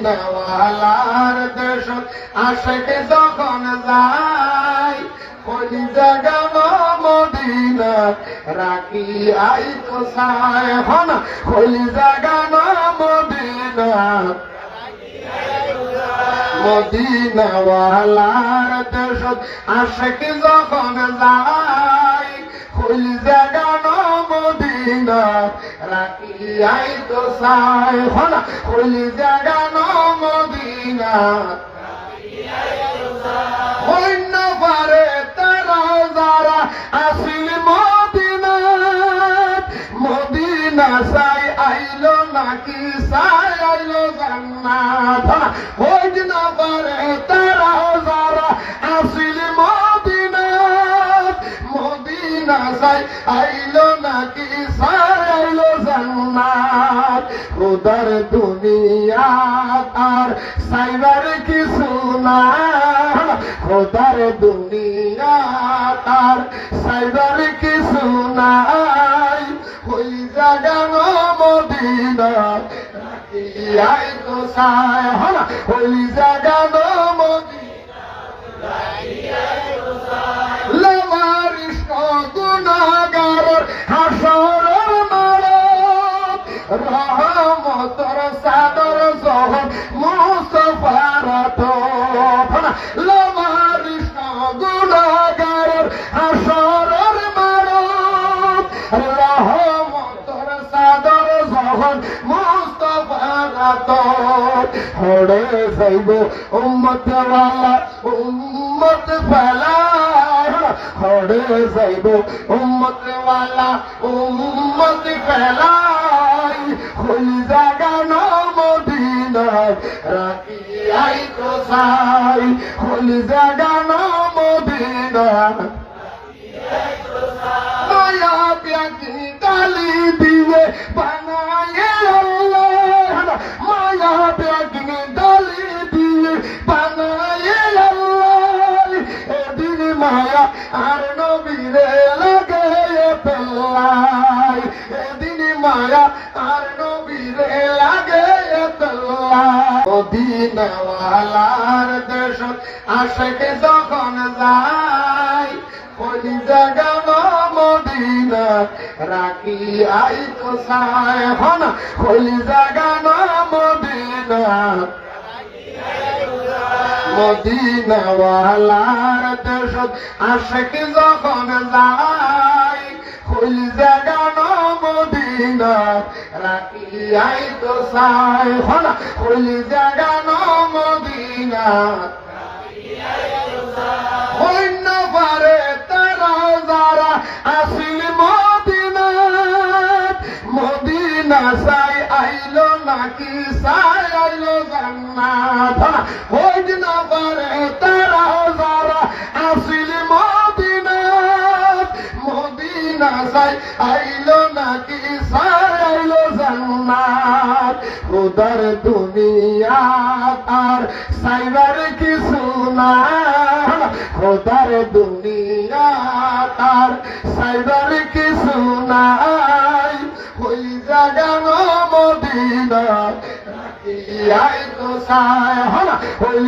মদিনাওয়ালার দেশ আশেকে যখন যায় কলি জাগানো মদিনা রাখি আই কোসায় হন কলি জাগানো মদিনা। মদিনাওয়ালার দেশ আশেকে যখন যায় কলি আই তো সায় হন কলি জাগানো মদিনা? পারে তারা যারা আসিল মদিনা মদিনা সাই আইলো নাকি সাই আইলো জান্নাত? অন্য পারে তারা যারা আসিল মদিনা মদিনা সাই আইলো নাকি সাই উদার দুনিয়া আর সাইবার কিছু না। খোদার দুনিয়া তার সাইবার কিছু নাই। ওই জাগান মদিনা রাখিয়াই তো সায় হলা ওই জাগানো রহমতর সাদর জহর মুস্তফার তো লামারিস গুণাগার হাসরের মারত রহমতর সাদর জহর মুস্তফার তো হড়ে যাইব উম্মত ওয়ালা উম্মত ফেলায় হড়ে যাইব উম্মত ওয়ালা উম্মত ফেলায় সাই হলি জাগানো মদিনা। মায়া ব্যাগি ডালি দিয়ে বানায় মায়া ব্যাগি ডালি দিয়ে বানায় এদিন মায়া আর নবীরে লাগে পেল্লাই এদিন মায়া মদিনাওয়ালার দেশ আশেকে যখন যায় কলি জাগানো মদিনা, রাখি আই কোসায় হন কলি জাগানো মদিনা। মদিনাওয়ালার দেশ আশেকে যখন যায় কলি জাগানো কোসায় হন কলি জাগানো মদিনা অন্য পারে তারা যারা আসিল মদিনাত, মদিনা সাই আইলো নাকি সাই আইলো জান্নাত অন্য পারে তারা যারা আসিল মদিনাত মদিনা সাই আইলো নাকি আর সাইবার কিছু না। খোদার দুনিয়া তার সাইবার কিছু নাই। ওই জাগানো মদিনা রাখিয়াই তো সায় হলা ওই